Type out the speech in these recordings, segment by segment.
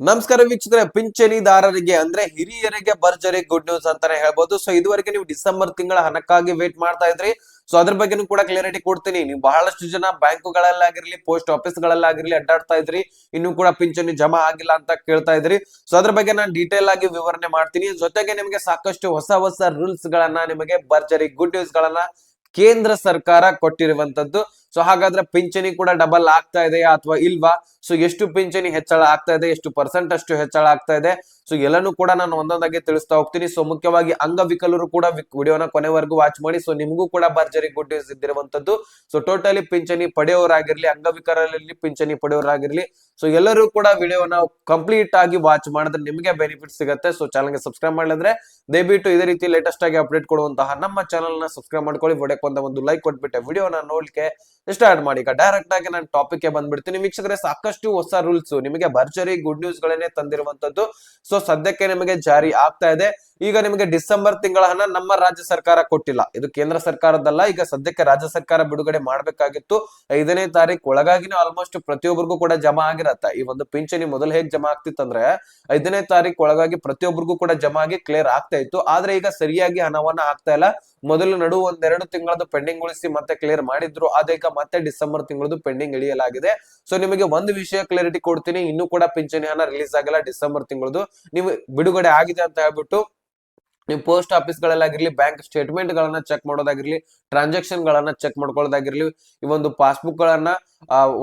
ನಮಸ್ಕಾರ ವೀಕ್ಷಕರೇ, ಪಿಂಚಣಿದಾರರಿಗೆ ಅಂದ್ರೆ ಹಿರಿಯರಿಗೆ ಭರ್ಜರಿ ಗುಡ್ ನ್ಯೂಸ್ ಅಂತಾನೆ ಹೇಳ್ಬೋದು. ಸೊ ಇದುವರೆಗೆ ನೀವು ಡಿಸೆಂಬರ್ ತಿಂಗಳ ಹಣಕ್ಕಾಗಿ ವೇಟ್ ಮಾಡ್ತಾ ಇದ್ರಿ. ಸೊ ಅದ್ರ ಬಗ್ಗೆನೂ ಕೂಡ ಕ್ಲಿಯರಿಟಿ ಕೊಡ್ತೀನಿ. ನೀವು ಬಹಳಷ್ಟು ಜನ ಬ್ಯಾಂಕುಗಳಲ್ಲಾಗಿರ್ಲಿ ಪೋಸ್ಟ್ ಆಫೀಸ್ ಗಳಲ್ಲಾಗಿರ್ಲಿ ಅಡ್ಡಾಡ್ತಾ ಇದ್ರಿ. ಇನ್ನು ಕೂಡ ಪಿಂಚಣಿ ಜಮಾ ಆಗಿಲ್ಲ ಅಂತ ಕೇಳ್ತಾ ಇದ್ರಿ. ಸೊ ಅದ್ರ ಬಗ್ಗೆ ನಾನು ಡೀಟೇಲ್ ಆಗಿ ವಿವರಣೆ ಮಾಡ್ತೀನಿ. ಜೊತೆಗೆ ನಿಮಗೆ ಸಾಕಷ್ಟು ಹೊಸ ಹೊಸ ರೂಲ್ಸ್ ಗಳನ್ನ, ನಿಮಗೆ ಭರ್ಜರಿ ಗುಡ್ ನ್ಯೂಸ್ ಗಳನ್ನ ಕೇಂದ್ರ ಸರ್ಕಾರ ಕೊಟ್ಟಿರುವಂತದ್ದು. ಸೊ ಹಾಗಾದ್ರೆ ಪಿಂಚಣಿ ಕೂಡ ಡಬಲ್ ಆಗ್ತಾ ಇದೆಯಾ ಅಥವಾ ಇಲ್ವಾ? ಸೊ ಎಷ್ಟು ಪಿಂಚಣಿ ಹೆಚ್ಚಳ ಆಗ್ತಾ ಇದೆ, ಎಷ್ಟು ಪರ್ಸೆಂಟ್ ಅಷ್ಟು ಹೆಚ್ಚಳ ಆಗ್ತಾ ಇದೆ? ಸೊ ಎಲ್ಲಾನು ಕೂಡ ನಾನು ಒಂದೊಂದಾಗಿ ತಿಳಿಸ್ತಾ ಹೋಗ್ತೀನಿ. ಸೊ ಮುಖ್ಯವಾಗಿ ಅಂಗವಿಕಲರು ಕೂಡ ವಿಡಿಯೋನ ಕೊನೆವರೆಗೂ ವಾಚ್ ಮಾಡಿ. ಸೊ ನಿಮಗೂ ಕೂಡ ಭರ್ಜರಿ ಗುಡ್ ನ್ಯೂಸ್ ಇದ್ದಿರುವಂತದ್ದು ಸೊ ಟೋಟಲಿ ಪಿಂಚಣಿ ಪಡೆಯೋರಾಗಿರ್ಲಿ, ಅಂಗವಿಕಲರಲ್ಲಿ ಪಿಂಚಣಿ ಪಡೆಯೋರಾಗಿರ್ಲಿ. ಸೊ ಎಲ್ಲರೂ ಕೂಡ ವಿಡಿಯೋನ ಕಂಪ್ಲೀಟ್ ಆಗಿ ವಾಚ್ ಮಾಡಿದ್ರೆ ನಿಮಗೆ ಬೆನಿಫಿಟ್ ಸಿಗುತ್ತೆ. ಸೊ ಚಾನಲ್ಗೆ ಸಬ್ಸ್ಕ್ರೈಬ್ ಮಾಡಿದ್ರೆ ದಯವಿಟ್ಟು ಇದೇ ರೀತಿ ಲೇಟೆಸ್ಟ್ ಆಗಿ ಅಪ್ಡೇಟ್ ಕೊಡುವಂತಹ ನಮ್ಮ ಚಾನಲ್ನ ಸಬ್ಸ್ಕ್ರೈಬ್ ಮಾಡ್ಕೊಳ್ಳಿ. ವಿಡಿಯೋಕ್ಕೆ ಒಂದು ಲೈಕ್ ಕೊಟ್ಬಿಟ್ಟೆ. ವಿಡಿಯೋನ ನೋಡ್ಲಿಕ್ಕೆ ಸ್ಟಾರ್ಟ್ ಮಾಡಿ. ಈಗ ಡೈರೆಕ್ಟ್ ಆಗಿ ನಾನು ಟಾಪಿಕ್ ಬಂದ್ಬಿಡ್ತೀನಿ. ವೀಕ್ಷಕರೇ, ಸಾಕಷ್ಟು ಹೊಸ ರೂಲ್ಸ್ ನಿಮಗೆ ಭರ್ಜರಿ ಗುಡ್ ನ್ಯೂಸ್ ಗಳನ್ನೇ ತಂದಿರುವಂತದ್ದು. ಸೊ ಸದ್ಯಕ್ಕೆ ನಿಮಗೆ ಜಾರಿ ಆಗ್ತಾ ಇದೆ. ಈಗ ನಿಮಗೆ ಡಿಸೆಂಬರ್ ತಿಂಗಳ ಹಣ ನಮ್ಮ ರಾಜ್ಯ ಸರ್ಕಾರ ಕೊಟ್ಟಿಲ್ಲ. ಇದು ಕೇಂದ್ರ ಸರ್ಕಾರದಲ್ಲ ಈಗ ಸದ್ಯಕ್ಕೆ ರಾಜ್ಯ ಸರ್ಕಾರ ಬಿಡುಗಡೆ ಮಾಡಬೇಕಾಗಿತ್ತು. ಐದನೇ ತಾರೀಕು ಒಳಗಾಗಿನೇ ಆಲ್ಮೋಸ್ಟ್ ಪ್ರತಿಯೊಬ್ಬರಿಗೂ ಕೂಡ ಜಮಾ ಆಗಿರತ್ತೆ. ಈ ಒಂದು ಪಿಂಚಣಿ ಮೊದಲು ಹೇಗೆ ಜಮಾ ಆಗ್ತಿತ್ತಂದ್ರೆ, ಐದನೇ ತಾರೀಕು ಒಳಗಾಗಿ ಪ್ರತಿಯೊಬ್ಬರಿಗೂ ಕೂಡ ಜಮಾ ಆಗಿ ಕ್ಲಿಯರ್ ಆಗ್ತಾ ಇತ್ತು. ಆದ್ರೆ ಈಗ ಸರಿಯಾಗಿ ಹಣವನ್ನ ಆಗ್ತಾ ಇಲ್ಲ. ಮೊದಲು ನಡು ಒಂದೆರಡು ತಿಂಗಳದ್ದು ಪೆಂಡಿಂಗ್ ಉಳಿಸಿ ಮತ್ತೆ ಕ್ಲಿಯರ್ ಮಾಡಿದ್ರು. ಆದ್ರೆ ಈಗ ಮತ್ತೆ ಡಿಸೆಂಬರ್ ತಿಂಗಳದ್ದು ಪೆಂಡಿಂಗ್ ಇಳಿಯಲಾಗಿದೆ ಸೊ ನಿಮಗೆ ಒಂದು ವಿಷಯ ಕ್ಲಿಯರಿಟಿ ಕೊಡ್ತೀನಿ. ಇನ್ನೂ ಕೂಡ ಪಿಂಚಣಿ ಹಣ ರಿಲೀಸ್ ಆಗಿಲ್ಲ ಡಿಸೆಂಬರ್ ತಿಂಗಳದು ನೀವು ಬಿಡುಗಡೆ ಆಗಿದೆ ಅಂತ ಹೇಳ್ಬಿಟ್ಟು ನೀವು ಪೋಸ್ಟ್ ಆಫೀಸ್ ಗಳಲ್ಲಾಗಿರ್ಲಿ ಬ್ಯಾಂಕ್ ಸ್ಟೇಟ್ಮೆಂಟ್ ಗಳನ್ನ ಚೆಕ್ ಮಾಡೋದಾಗಿರ್ಲಿ ಟ್ರಾನ್ಸಾಕ್ಷನ್ ಗಳನ್ನ ಚೆಕ್ ಮಾಡ್ಕೊಳ್ಳೋದಾಗಿರ್ಲಿ ಈ ಒಂದು ಪಾಸ್ಬುಕ್ ಗಳನ್ನ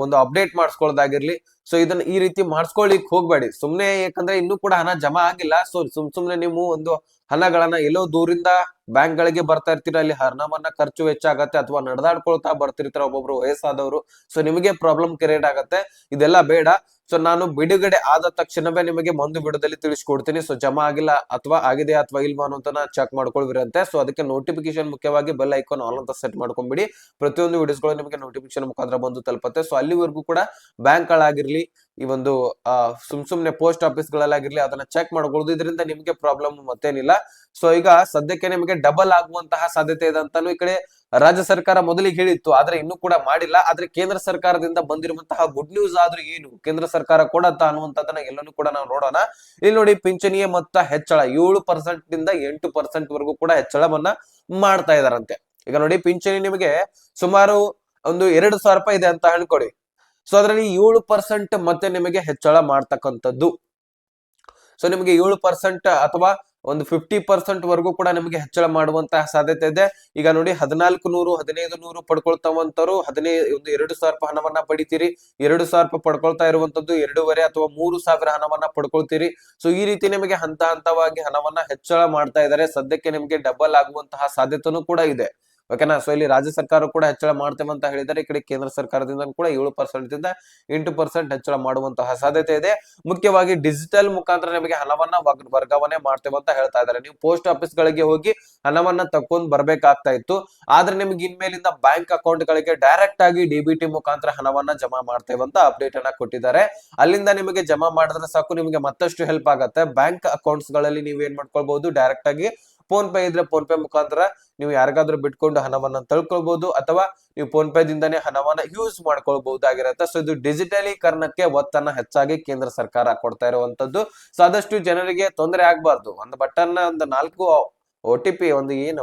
ಒಂದು ಅಪ್ಡೇಟ್ ಮಾಡಿಸ್ಕೊಳ್ಳೋದಾಗಿರ್ಲಿ ಸೊ ಇದನ್ನ ಈ ರೀತಿ ಮಾಡಿಸ್ಕೊಳ್ಳಿಕ್ ಹೋಗ್ಬೇಡಿ. ಸುಮ್ನೆ ಯಾಕಂದ್ರೆ ಇನ್ನೂ ಕೂಡ ಹಣ ಜಮಾ ಆಗಿಲ್ಲ. ಸೊ ಸುಮ್, ಸುಮ್ನೆ ನೀವು ಒಂದು ಹಣಗಳನ್ನ ಎಲ್ಲೋ ದೂರಿಂದ ಬ್ಯಾಂಕ್ ಗಳಿಗೆ ಬರ್ತಾ ಇರ್ತೀರ, ಅಲ್ಲಿ ಹಣವನ್ನ ಖರ್ಚು ವೆಚ್ಚ ಆಗತ್ತೆ ಅಥವಾ ನಡೆದಾಡ್ಕೊಳ್ತಾ ಬರ್ತಿರ್ತಾರ ಒಬ್ಬೊಬ್ರು ವಯಸ್ಸಾದವರು. ಸೊ ನಿಮಗೆ ಪ್ರಾಬ್ಲಮ್ ಕ್ರಿಯೇಟ್ ಆಗತ್ತೆ. ಇದೆಲ್ಲ ಬೇಡ. ಸೊ ನಾನು ಬಿಡುಗಡೆ ಆದ ತಕ್ಷಣವೇ ನಿಮಗೆ ಒಂದು ಬಿಡುದಲ್ಲಿ ತಿಳಿಸ್ಕೊಡ್ತೀನಿ. ಸೊ ಜಮಾ ಆಗಿಲ್ಲ ಅಥವಾ ಆಗಿದೆ ಅಥವಾ ಇಲ್ವಾ ಅನ್ನೋ ಚೆಕ್ ಮಾಡ್ಕೊಳ್ವಿರಂತೆ ಸೊ ಅದಕ್ಕೆ ನೋಟಿಫಿಕೇಶನ್ ಮುಖ್ಯವಾಗಿ ಬೆಲ್ ಐಕಾನ್ ಆಲ್ ಅಂತ ಸೆಟ್ ಮಾಡ್ಕೊಂಡ್ಬಿಡಿ ಪ್ರತಿಯೊಂದು ವಿಡಿಯೋಸ್ಗಳು ನಿಮಗೆ ನೋಟಿಫಿಕೇಶನ್ ಮುಖಾಂತರ ಬಂದು ತಲುಪುತ್ತೆ. ಸೊ ಅಲ್ಲಿವರೆಗೂ ಕೂಡ ಬ್ಯಾಂಕ್ ಗಳಾಗಿರ್ಲಿ, ಈ ಒಂದು ಸುಮ್ ಸುಮ್ನೆ ಪೋಸ್ಟ್ ಆಫೀಸ್ ಗಳಲ್ಲಾಗಿರ್ಲಿ ಅದನ್ನ ಚೆಕ್ ಮಾಡ್ಕೊಳ್ಳೋದು. ಇದರಿಂದ ನಿಮಗೆ ಪ್ರಾಬ್ಲಮ್ ಮತ್ತೇನಿಲ್ಲ. ಸೊ ಈಗ ಸದ್ಯಕ್ಕೆ ನಿಮಗೆ ಡಬಲ್ ಆಗುವಂತಹ ಸಾಧ್ಯತೆ ಇದೆ ಅಂತಾನು ಈ ಕಡೆ ರಾಜ್ಯ ಸರ್ಕಾರ ಮೊದಲಿಗೆ ಹೇಳಿತ್ತು, ಆದ್ರೆ ಇನ್ನೂ ಕೂಡ ಮಾಡಿಲ್ಲ. ಆದ್ರೆ ಕೇಂದ್ರ ಸರ್ಕಾರದಿಂದ ಬಂದಿರುವಂತಹ ಗುಡ್ ನ್ಯೂಸ್ ಆದ್ರೂ ಏನು? ಕೇಂದ್ರ ಸರ್ಕಾರ ಕೊಡತ್ತಾ ಅನ್ನುವಂಥದ್ದನ್ನ ಎಲ್ಲನೂ ಕೂಡ ನಾವು ನೋಡೋಣ. ಇಲ್ಲಿ ನೋಡಿ, ಪಿಂಚಣಿಯ ಮೊತ್ತ ಹೆಚ್ಚಳ. ಏಳು ಪರ್ಸೆಂಟ್ನಿಂದ ಎಂಟು ಪರ್ಸೆಂಟ್ ವರೆಗೂ ಕೂಡ ಹೆಚ್ಚಳವನ್ನ ಮಾಡ್ತಾ ಇದಾರಂತೆ. ಈಗ ನೋಡಿ, ಪಿಂಚಣಿ ನಿಮಗೆ ಸುಮಾರು ಒಂದು ಎರಡು ಸಾವಿರ ರೂಪಾಯಿ ಇದೆ ಅಂತ ಹೇಳ್ಕೊಡಿ. ಸೊ ಅದರಲ್ಲಿ ಏಳು ಪರ್ಸೆಂಟ್ ಮತ್ತೆ ನಿಮಗೆ ಹೆಚ್ಚಳ ಮಾಡ್ತಕ್ಕಂಥದ್ದು. ಸೊ ನಿಮಗೆ ಏಳು ಪರ್ಸೆಂಟ್ ಅಥವಾ ಒಂದು ಫಿಫ್ಟಿ ಪರ್ಸೆಂಟ್ ವರೆಗೂ ಕೂಡ ನಿಮಗೆ ಹೆಚ್ಚಳ ಮಾಡುವಂತಹ ಸಾಧ್ಯತೆ ಇದೆ. ಈಗ ನೋಡಿ ಹದಿನಾಲ್ಕು ನೂರು, ಹದಿನೈದು ನೂರು ಪಡ್ಕೊಳ್ತಾವಂತರು ಹದಿನೈದು ಒಂದು ಎರಡು ಸಾವಿರ ರೂಪಾಯಿ ಹಣವನ್ನ ಪಡಿತೀರಿ. ಎರಡು ಸಾವಿರ ರೂಪಾಯಿ ಪಡ್ಕೊಳ್ತಾ ಇರುವಂತದ್ದು ಎರಡೂವರೆ ಅಥವಾ ಮೂರು ಸಾವಿರ ಹಣವನ್ನ ಪಡ್ಕೊಳ್ತೀರಿ. ಸೊ ಈ ರೀತಿ ನಿಮಗೆ ಹಂತ ಹಂತವಾಗಿ ಹಣವನ್ನ ಹೆಚ್ಚಳ ಮಾಡ್ತಾ ಇದ್ದಾರೆ. ಸದ್ಯಕ್ಕೆ ನಿಮಗೆ ಡಬಲ್ ಆಗುವಂತಹ ಸಾಧ್ಯತೆನೂ ಕೂಡ ಇದೆ. ಓಕೆನಾ ಸೊ ಇಲ್ಲಿ ರಾಜ್ಯ ಸರ್ಕಾರ ಕೂಡ ಹೆಚ್ಚಳ ಮಾಡ್ತೇವೆ ಅಂತ ಹೇಳಿದರೆ ಈ ಕಡೆ ಕೇಂದ್ರ ಸರ್ಕಾರದಿಂದ ಕೂಡ ಏಳು ಪರ್ಸೆಂಟ್ ಇಂದ ಎಂಟು ಪರ್ಸೆಂಟ್ ಹೆಚ್ಚಳ ಮಾಡುವಂತಹ ಸಾಧ್ಯತೆ ಇದೆ. ಮುಖ್ಯವಾಗಿ ಡಿಜಿಟಲ್ ಮುಖಾಂತರ ನಿಮಗೆ ಹಣವನ್ನ ವರ್ಗಾವಣೆ ಮಾಡ್ತೇವೆ ಅಂತ ಹೇಳ್ತಾ ಇದ್ದಾರೆ. ನೀವು ಪೋಸ್ಟ್ ಆಫೀಸ್ ಗಳಿಗೆ ಹೋಗಿ ಹಣವನ್ನ ತಕೊಂಡ್ ಬರ್ಬೇಕಾಗ್ತಾ ಇತ್ತು. ಆದ್ರೆ ನಿಮ್ಗೆ ಇನ್ಮೇಲಿಂದ ಬ್ಯಾಂಕ್ ಅಕೌಂಟ್ ಗಳಿಗೆ ಡೈರೆಕ್ಟ್ ಆಗಿ ಡಿಬಿಟಿ ಮುಖಾಂತರ ಹಣವನ್ನ ಜಮಾ ಮಾಡ್ತೇವೆ ಅಂತ ಅಪ್ಡೇಟ್ ಅನ್ನ ಕೊಟ್ಟಿದ್ದಾರೆ. ಅಲ್ಲಿಂದ ನಿಮಗೆ ಜಮಾ ಮಾಡಿದ್ರೆ ಸಾಕು, ನಿಮಗೆ ಮತ್ತಷ್ಟು ಹೆಲ್ಪ್ ಆಗತ್ತೆ. ಬ್ಯಾಂಕ್ ಅಕೌಂಟ್ಸ್ಗಳಲ್ಲಿ ನೀವು ಏನ್ ಮಾಡ್ಕೊಳ್ಬಹುದು? ಡೈರೆಕ್ಟ್ ಆಗಿ ಫೋನ್ ಪೇ ಇದ್ರೆ ಫೋನ್ ಪೇ ಮುಖಾಂತರ ನೀವು ಯಾರಿಗಾದ್ರೂ ಬಿಟ್ಕೊಂಡು ಹಣವನ್ನ ತಳ್ಕೊಳ್ಬಹುದು ಅಥವಾ ನೀವು ಫೋನ್ ಪೇ ದಿಂದಾನೇ ಹಣವನ್ನ ಯೂಸ್ ಮಾಡ್ಕೊಳ್ಬಹುದಾಗಿರತ್ತೆ. ಸೊ ಇದು ಡಿಜಿಟಲೀಕರಣಕ್ಕೆ ಒತ್ತನ್ನ ಹೆಚ್ಚಾಗಿ ಕೇಂದ್ರ ಸರ್ಕಾರ ಕೊಡ್ತಾ ಇರುವಂತದ್ದು. ಸೊ ಆದಷ್ಟು ಜನರಿಗೆ ತೊಂದರೆ ಆಗ್ಬಾರ್ದು. ಒಂದು ಬಟನ್ ಒಂದು ನಾಲ್ಕು ಒ ಟಿ ಪಿ ಒಂದು ಏನು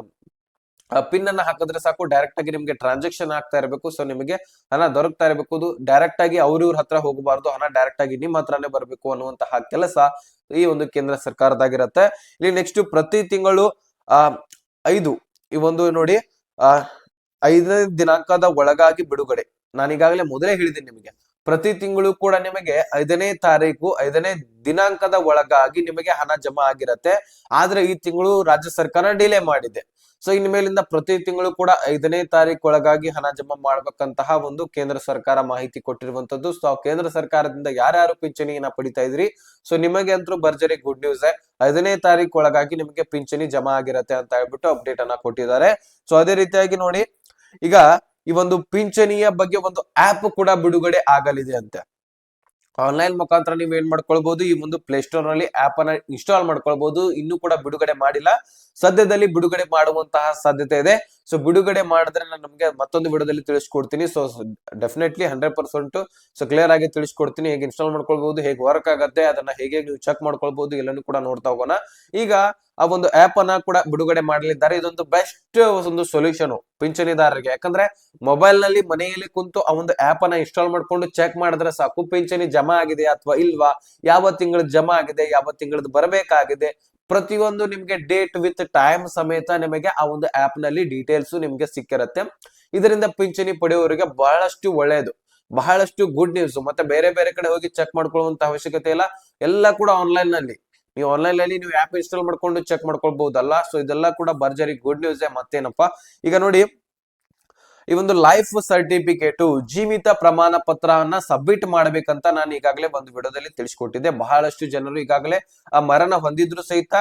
ಪಿನ್ ಅನ್ನ ಹಾಕಿದ್ರೆ ಸಾಕು ಡೈರೆಕ್ಟ್ ಆಗಿ ನಿಮಗೆ ಟ್ರಾನ್ಸಾಕ್ಷನ್ ಆಗ್ತಾ ಇರಬೇಕು. ಸೊ ನಿಮಗೆ ಹಣ ದೊರಕ್ತಾ ಇರಬೇಕು ಡೈರೆಕ್ಟ್ ಆಗಿ ಅವ್ರ ಇವ್ರ ಹತ್ರ ಹೋಗಬಾರ್ದು. ಹಣ ಡೈರೆಕ್ಟ್ ಆಗಿ ನಿಮ್ಮ ಹತ್ರನೇ ಬರಬೇಕು ಅನ್ನುವಂತಹ ಕೆಲಸ ಈ ಒಂದು ಕೇಂದ್ರ ಸರ್ಕಾರದಾಗಿರತ್ತೆ. ಇಲ್ಲಿ ನೆಕ್ಸ್ಟ್ ಪ್ರತಿ ತಿಂಗಳು, ಆ, ಐದು. ಈ ಒಂದು ನೋಡಿ, ಆ, ಐದನೇ ದಿನಾಂಕದ ಒಳಗಾಗಿ ಬಿಡುಗಡೆ. ನಾನೀಗಾಗಲೇ ಮೊದಲೇ ಹೇಳಿದ್ದೀನಿ ನಿಮಗೆ. ಪ್ರತಿ ತಿಂಗಳು ಕೂಡ ನಿಮಗೆ ಐದನೇ ತಾರೀಕು, ಐದನೇ ದಿನಾಂಕದ ಒಳಗಾಗಿ ನಿಮಗೆ ಹಣ ಜಮಾ ಆಗಿರತ್ತೆ. ಆದ್ರೆ ಈ ತಿಂಗಳು ರಾಜ್ಯ ಸರ್ಕಾರ ಡಿಲೇ ಮಾಡಿದೆ. ಸೊ ಇನ್ ಮೇಲಿಂದ ಪ್ರತಿ ತಿಂಗಳು ಕೂಡ ಐದನೇ ತಾರೀಕು ಒಳಗಾಗಿ ಹಣ ಜಮಾ ಮಾಡ್ಬೇಕಂತಹ ಒಂದು ಕೇಂದ್ರ ಸರ್ಕಾರ ಮಾಹಿತಿ ಕೊಟ್ಟಿರುವಂತದ್ದು. ಸೊ ಕೇಂದ್ರ ಸರ್ಕಾರದಿಂದ ಯಾರ್ಯಾರು ಪಿಂಚಣಿಯನ್ನ ಪಡಿತಾ ಇದ್ರಿ? ಸೊ ನಿಮಗೆ ಅಂತೂ ಭರ್ಜರಿ ಗುಡ್ ನ್ಯೂಸ್ ಐದನೇ ತಾರೀಕು ಒಳಗಾಗಿ ನಿಮಗೆ ಪಿಂಚಣಿ ಜಮಾ ಆಗಿರತ್ತೆ ಅಂತ ಹೇಳ್ಬಿಟ್ಟು ಅಪ್ಡೇಟ್ ಅನ್ನ ಕೊಟ್ಟಿದ್ದಾರೆ. ಸೊ ಅದೇ ರೀತಿಯಾಗಿ ನೋಡಿ, ಈಗ ಈ ಒಂದು ಪಿಂಚಣಿಯ ಬಗ್ಗೆ ಒಂದು ಆಪ್ ಕೂಡ ಬಿಡುಗಡೆ ಆಗಲಿದೆ ಅಂತೆ. ಆನ್ಲೈನ್ ಮುಖಾಂತರ ನೀವು ಏನ್ ಮಾಡ್ಕೊಳ್ಬಹುದು ಈ ಒಂದು ಪ್ಲೇಸ್ಟೋರ್ನಲ್ಲಿ ಆಪ್ ಅನ್ನ ಇನ್ಸ್ಟಾಲ್ ಮಾಡ್ಕೊಳ್ಬಹುದು ಇನ್ನು ಕೂಡ ಬಿಡುಗಡೆ ಮಾಡಿಲ್ಲ. ಸದ್ಯದಲ್ಲಿ ಬಿಡುಗಡೆ ಮಾಡುವಂತಹ ಸಾಧ್ಯತೆ ಇದೆ. ಸೊ ಬಿಡುಗಡೆ ಮಾಡಿದ್ರೆ ನಾನು ನಮಗೆ ಮತ್ತೊಂದು ವಿಡಿಯೋದಲ್ಲಿ ತಿಳಿಸ್ಕೊಡ್ತೀನಿ. So definitely hundred percent so clear ಆಗಿ ತಿಳಿಸ್ಕೊಡ್ತೀನಿ. ಹೇಗೆ ಇನ್ಸ್ಟಾಲ್ ಮಾಡ್ಕೊಳ್ಬಹುದು, ಹೇಗೆ ವರ್ಕ್ ಆಗುತ್ತೆ, ಅದನ್ನ ಹೇಗೆ ನೀವು ಚೆಕ್ ಮಾಡ್ಕೊಳ್ಬಹುದು ಎಲ್ಲನೂ ಕೂಡ ನೋಡ್ತಾ ಹೋಗೋಣ. ಈಗ ಆ ಒಂದು ಆಪ್ ಅನ್ನ ಕೂಡ ಬಿಡುಗಡೆ ಮಾಡಲಿದ್ದಾರೆ. ಇದೊಂದು ಬೆಸ್ಟ್ ಒಂದು ಸೊಲ್ಯೂಷನ್ ಪಿಂಚಣಿದಾರರಿಗೆ. ಯಾಕಂದ್ರೆ ಮೊಬೈಲ್ನಲ್ಲಿ ಮನೆಯಲ್ಲಿ ಕುಂತು ಆ ಒಂದು ಆಪ್ ಅನ್ನ ಇನ್ಸ್ಟಾಲ್ ಮಾಡ್ಕೊಂಡು ಚೆಕ್ ಮಾಡಿದ್ರೆ ಸಾಕು. ಪಿಂಚಣಿ ಜಮಾ ಆಗಿದೆ ಅಥವಾ ಇಲ್ವಾ? ಯಾವ ತಿಂಗಳು ಜಮಾ ಆಗಿದೆ? ಯಾವ ತಿಂಗಳದ್ ಬರಬೇಕಾಗಿದೆ? ಪ್ರತಿಯೊಂದು ನಿಮಗೆ ಡೇಟ್ ವಿತ್ ಟೈಮ್ ಸಮೇತ ನಿಮಗೆ ಆ ಒಂದು ಆಪ್ನಲ್ಲಿ ಡೀಟೇಲ್ಸ್ ನಿಮ್ಗೆ ಸಿಕ್ಕಿರತ್ತೆ. ಇದರಿಂದ ಪಿಂಚಣಿ ಪಡೆಯುವವರಿಗೆ ಬಹಳಷ್ಟು ಒಳ್ಳೆಯದು ಬಹಳಷ್ಟು ಗುಡ್ ನ್ಯೂಸ್ ಮತ್ತೆ ಬೇರೆ ಬೇರೆ ಕಡೆ ಹೋಗಿ ಚೆಕ್ ಮಾಡ್ಕೊಳ್ಳುವಂತ ಅವಶ್ಯಕತೆ ಇಲ್ಲ. ಎಲ್ಲ ಕೂಡ ಆನ್ಲೈನ್ನಲ್ಲಿ. ನೀವು ಆನ್ಲೈನ್ನಲ್ಲಿ ನೀವು ಆಪ್ ಇನ್ಸ್ಟಾಲ್ ಮಾಡ್ಕೊಂಡು ಚೆಕ್ ಮಾಡ್ಕೊಳ್ಬಹುದಲ್ಲ ಸೊ ಇದೆಲ್ಲ ಕೂಡ ಭರ್ಜರಿ ಗುಡ್ ನ್ಯೂಸ್ ಮತ್ತೇನಪ್ಪ? ಈಗ ನೋಡಿ ಈ ಒಂದು ಲೈಫ್ ಸರ್ಟಿಫಿಕೇಟ್ ಜೀವಿತ ಪ್ರಮಾಣ ಪತ್ರವನ್ನ ಸಬ್ಮಿಟ್ ಮಾಡ್ಬೇಕಂತ ನಾನು ಈಗಾಗಲೇ ಒಂದು ವಿಡಿಯೋದಲ್ಲಿ ತಿಳಿಸ್ಕೊಟ್ಟಿದ್ದೆ. ಬಹಳಷ್ಟು ಜನರು ಈಗಾಗಲೇ ಆ ಮರಣ ಹೊಂದಿದ್ರು ಸಹಿತ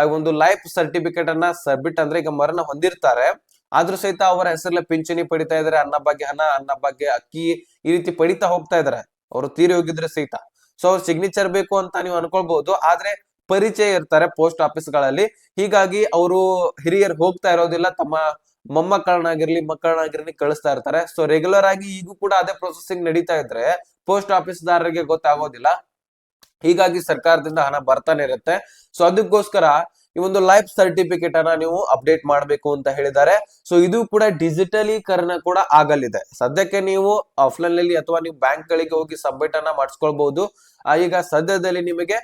ಆ ಒಂದು ಲೈಫ್ ಸರ್ಟಿಫಿಕೇಟ್ ಅನ್ನ ಸಬ್ಮಿಟ್ ಅಂದ್ರೆ ಈಗ ಮರಣ ಹೊಂದಿರ್ತಾರೆ. ಆದ್ರೂ ಸಹಿತ ಅವರ ಹೆಸರಲ್ಲೇ ಪಿಂಚಣಿ ಪಡಿತಾ ಇದಾರೆ ಅನ್ನ ಬಗ್ಗೆ ಹಣ, ಅನ್ನ ಬಗ್ಗೆ ಅಕ್ಕಿ ಈ ರೀತಿ ಪಡಿತಾ ಹೋಗ್ತಾ ಇದಾರೆ ಅವರು ತೀರಿ ಹೋಗಿದ್ರೆ ಸಹಿತ. ಸೊ ಅವ್ರ ಸಿಗ್ನೇಚರ್ ಬೇಕು ಅಂತ ನೀವು ಅನ್ಕೊಳ್ಬಹುದು ಆದ್ರೆ ಪರಿಚಯ ಇರ್ತಾರೆ ಪೋಸ್ಟ್ ಆಫೀಸ್ಗಳಲ್ಲಿ ಹೀಗಾಗಿ ಅವರು ಹಿರಿಯರು ಹೋಗ್ತಾ ಇರೋದಿಲ್ಲ. ತಮ್ಮ ಮೊಮ್ಮಕ್ಕಳನ್ನಾಗಿರ್ಲಿ ಮಕ್ಕಳನ್ನಾಗಿರ್ಲಿ ಕಳಿಸ್ತಾ ಇರ್ತಾರೆ. ಸೊ ರೆಗ್ಯುಲರ್ ಆಗಿ ಈಗೂ ಕೂಡ ಅದೇ ಪ್ರೊಸೆಸಿಂಗ್ ನಡೀತಾ ಇದ್ರೆ ಪೋಸ್ಟ್ ಆಫೀಸ್ ದಾರರಿಗೆ ಗೊತ್ತಾಗೋದಿಲ್ಲ. ಹೀಗಾಗಿ ಸರ್ಕಾರದಿಂದ ಹಣ ಬರ್ತಾನೆ ಇರುತ್ತೆ. ಸೊ ಅದಕ್ಕೋಸ್ಕರ ಈ ಒಂದು ಲೈಫ್ ಸರ್ಟಿಫಿಕೇಟ್ ಅನ್ನ ನೀವು ಅಪ್ಡೇಟ್ ಮಾಡಬೇಕು ಅಂತ ಹೇಳಿದ್ದಾರೆ. ಸೊ ಇದು ಕೂಡ ಡಿಜಿಟಲೀಕರಣ ಕೂಡ ಆಗಲಿದೆ. ಸದ್ಯಕ್ಕೆ ನೀವು ಆಫ್ಲೈನ್ನಲ್ಲಿ ಅಥವಾ ನೀವು ಬ್ಯಾಂಕ್ ಗಳಿಗೆ ಹೋಗಿ ಸಬ್ಮಿಟ್ ಅನ್ನ ಮಾಡಿಸ್ಕೊಳ್ಬಹುದು ಈಗ ಸದ್ಯದಲ್ಲಿ ನಿಮಗೆ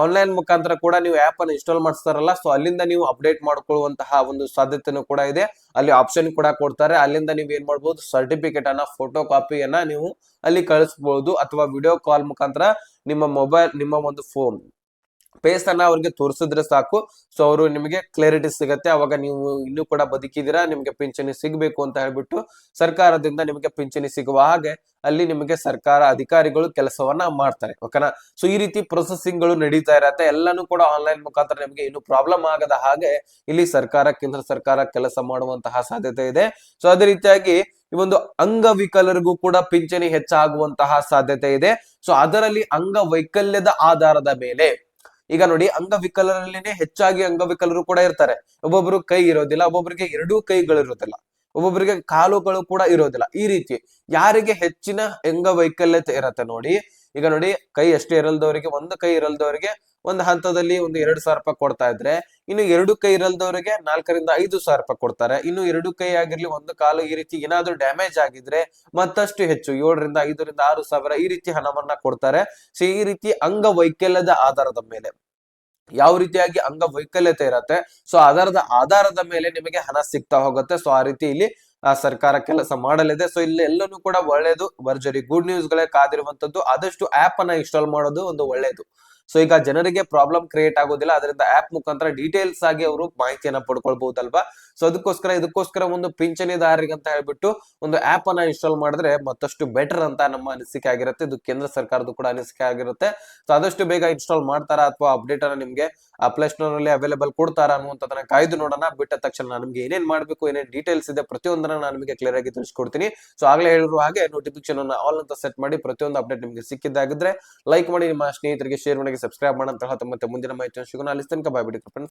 ಆನ್ಲೈನ್ ಮುಖಾಂತರ ಕೂಡ ನೀವು ಆಪ್ ಅನ್ನು ಇನ್ಸ್ಟಾಲ್ ಮಾಡಿಸ್ತಾರಲ್ಲ ಸೊ ಅಲ್ಲಿಂದ ನೀವು ಅಪ್ಡೇಟ್ ಮಾಡ್ಕೊಳ್ಳುವಂತಹ ಒಂದು ಸಾಧ್ಯತೆನೂ ಕೂಡ ಇದೆ. ಅಲ್ಲಿ ಆಪ್ಷನ್ ಕೂಡ ಕೊಡ್ತಾರೆ. ಅಲ್ಲಿಂದ ನೀವು ಏನ್ ಮಾಡ್ಬೋದು ಸರ್ಟಿಫಿಕೇಟ್ ಅನ್ನ ಫೋಟೋ ಕಾಪಿಯನ್ನ ನೀವು ಅಲ್ಲಿ ಕಳಿಸ್ಬಹುದು ಅಥವಾ ವಿಡಿಯೋ ಕಾಲ್ ಮುಖಾಂತರ ನಿಮ್ಮ ಮೊಬೈಲ್ ನಿಮ್ಮ ಒಂದು ಫೋನ್ ಫೇಸ್ ಅನ್ನ ಅವ್ರಿಗೆ ತೋರಿಸಿದ್ರೆ ಸಾಕು. ಸೊ ಅವರು ನಿಮಗೆ ಕ್ಲಾರಿಟಿ ಸಿಗತ್ತೆ. ಅವಾಗ ನೀವು ಇನ್ನೂ ಕೂಡ ಬದುಕಿದಿರಾ ನಿಮಗೆ ಪಿಂಚಣಿ ಸಿಗಬೇಕು ಅಂತ ಹೇಳ್ಬಿಟ್ಟು ಸರ್ಕಾರದಿಂದ ನಿಮಗೆ ಪಿಂಚಣಿ ಸಿಗುವ ಹಾಗೆ ಅಲ್ಲಿ ನಿಮಗೆ ಸರ್ಕಾರ ಅಧಿಕಾರಿಗಳು ಕೆಲಸವನ್ನ ಮಾಡ್ತಾರೆ ಓಕೆನಾ ಸೊ ಈ ರೀತಿ ಪ್ರೊಸೆಸಿಂಗ್ಗಳು ನಡೀತಾ ಇರತ್ತೆ. ಎಲ್ಲಾನು ಕೂಡ ಆನ್ಲೈನ್ ಮುಖಾಂತರ ನಿಮಗೆ ಇನ್ನು ಪ್ರಾಬ್ಲಮ್ ಆಗದ ಹಾಗೆ ಇಲ್ಲಿ ಸರ್ಕಾರ, ಕೇಂದ್ರ ಸರ್ಕಾರ ಕೆಲಸ ಮಾಡುವಂತಹ ಸಾಧ್ಯತೆ ಇದೆ. ಸೊ ಅದೇ ರೀತಿಯಾಗಿ ಈ ಒಂದು ಅಂಗವಿಕಲರಿಗೂ ಕೂಡ ಪಿಂಚಣಿ ಹೆಚ್ಚಾಗುವಂತಹ ಸಾಧ್ಯತೆ ಇದೆ. ಸೊ ಅದರಲ್ಲಿ ಅಂಗವೈಕಲ್ಯದ ಆಧಾರದ ಮೇಲೆ ಈಗ ನೋಡಿ ಅಂಗವಿಕಲರಲ್ಲಿನೇ ಹೆಚ್ಚಾಗಿ ಅಂಗವಿಕಲರು ಕೂಡ ಇರ್ತಾರೆ. ಒಬ್ಬೊಬ್ರು ಕೈ ಇರೋದಿಲ್ಲ, ಒಬ್ಬೊಬ್ರಿಗೆ ಎರಡೂ ಕೈಗಳಿರೋದಿಲ್ಲ ಒಬ್ಬೊಬ್ಬರಿಗೆ ಕಾಲುಗಳು ಕೂಡ ಇರೋದಿಲ್ಲ. ಈ ರೀತಿ ಯಾರಿಗೆ ಹೆಚ್ಚಿನ ಅಂಗವೈಕಲ್ಯತೆ ಇರತ್ತೆ ನೋಡಿ ಈಗ ನೋಡಿ, ಕೈ ಅಷ್ಟೇ ಇರಲ್ದವರಿಗೆ, ಒಂದು ಕೈ ಇರಲ್ದವರಿಗೆ ಒಂದು ಹಂತದಲ್ಲಿ ಒಂದು ಎರಡು ಸಾವಿರ ರೂಪಾಯಿ ಕೊಡ್ತಾ ಇದ್ರೆ, ಇನ್ನು ಎರಡು ಕೈ ಇರಲ್ದವರಿಗೆ ನಾಲ್ಕರಿಂದ ಐದು ಸಾವಿರ ರೂಪಾಯಿ ಕೊಡ್ತಾರೆ. ಇನ್ನು ಎರಡು ಕೈ ಆಗಿರ್ಲಿ, ಒಂದು ಕಾಲು ಈ ರೀತಿ ಏನಾದ್ರೂ ಡ್ಯಾಮೇಜ್ ಆಗಿದ್ರೆ ಮತ್ತಷ್ಟು ಹೆಚ್ಚು, ಏಳರಿಂದ ಐದರಿಂದ ಆರು ಸಾವಿರ ಈ ರೀತಿ ಹಣವನ್ನ ಕೊಡ್ತಾರೆ. ಸೊ ಈ ರೀತಿ ಅಂಗವೈಕಲ್ಯದ ಆಧಾರದ ಮೇಲೆ. ಯಾವ ರೀತಿಯಾಗಿ ಅಂಗವೈಕಲ್ಯತೆ ಇರತ್ತೆ? ಸೊ ಅದರದ ಆಧಾರದ ಮೇಲೆ ನಿಮಗೆ ಹಣ ಸಿಗ್ತಾ ಹೋಗುತ್ತೆ. ಸೊ ಆ ರೀತಿ ಇಲ್ಲಿ ಆ ಸರ್ಕಾರ ಕೆಲಸ ಮಾಡಲಿದೆ. ಸೊ ಇಲ್ಲಿ ಎಲ್ಲನೂ ಕೂಡ ಒಳ್ಳೇದು. ಭರ್ಜರಿ ಗುಡ್ ನ್ಯೂಸ್ ಗಳೇ ಕಾದಿರುವಂತದ್ದು. ಆದಷ್ಟು ಆಪ್ ಅನ್ನ ಇನ್ಸ್ಟಾಲ್ ಮಾಡೋದು ಒಂದು ಒಳ್ಳೇದು. ಸೊ ಈಗ ಜನರಿಗೆ ಪ್ರಾಬ್ಲಮ್ ಕ್ರಿಯೇಟ್ ಆಗೋದಿಲ್ಲ. ಅದರಿಂದ ಆಪ್ ಮುಖಾಂತರ ಡೀಟೇಲ್ಸ್ ಆಗಿ ಅವರು ಮಾಹಿತಿಯನ್ನ ಪಡ್ಕೊಳ್ಬಹುದಲ್ವಾ? ಸೊ ಅದಕ್ಕೋಸ್ಕರ, ಇದಕ್ಕೋಸ್ಕರ ಒಂದು ಪಿಂಚಣಿದಾರರಿಗೆ ಅಂತ ಹೇಳ್ಬಿಟ್ಟು ಒಂದು ಆಪ್ ಅನ್ನ ಇನ್ಸ್ಟಾಲ್ ಮಾಡಿದ್ರೆ ಮತ್ತಷ್ಟು ಬೆಟರ್ ಅಂತ ನಮ್ಮ ಅನಿಸಿಕೆ ಆಗಿರುತ್ತೆ. ಇದು ಕೇಂದ್ರ ಸರ್ಕಾರದ ಕೂಡ ಅನಿಸಿಕೆ ಆಗಿರುತ್ತೆ. ಸೊ ಆದಷ್ಟು ಬೇಗ ಇನ್ಸ್ಟಾಲ್ ಮಾಡ್ತಾರಾ ಅಥವಾ ಅಪ್ಡೇಟ್ ಅನ್ನ ನಿಮ್ಗೆ ಪ್ಲೇ ಸ್ಟೋರ್ನಲ್ಲಿ ಅವೈಲೇಬಲ್ ಕೊಡ್ತಾರಾ ಅನ್ನುವಂಥದ್ದನ್ನ ಕಾಯ್ದು ನೋಡೋಣ. ಬಿಟ್ಟ ತಕ್ಷಣ ನಮ್ಗೆ ಏನೇನ್ ಮಾಡ್ಬೇಕು, ಏನೇನ್ ಡೀಟೇಲ್ಸ್ ಇದೆ ಪ್ರತಿಯೊಂದನ್ನ ನಾನು ನಿಮಗೆ ಕ್ಲಿಯರ್ ಆಗಿ ತಿಳಿಸ್ಕೊಡ್ತೀನಿ. ಸೊ ಆಗ್ಲೇ ಹೇಳಿರುವ ಹಾಗೆ ನೋಟಿಫಿಕೇಶನ್ ಆಲ್ ಅಂತ ಸೆಟ್ ಮಾಡಿ ಪ್ರತಿಯೊಂದು ಅಪ್ಡೇಟ್ ನಿಮಗೆ ಸಿಕ್ಕಿದ್ದಾಗಿದ್ರೆ ಲೈಕ್ ಮಾಡಿ ನಿಮ್ಮ ಸ್ನೇಹಿತರಿಗೆ ಶೇರ್ ಮಾಡಿ ಸಬ್ಸ್ಕ್ರೈಬ್ ಮಾಡಂತ ತಮ್ಮ ಮುಂದಿನ ಮಾಹಿತಿ ಸಿಗೋಣ. ಅಲ್ಲಿ ತನಕ ಬಾಯ್ ಬಿಡಿ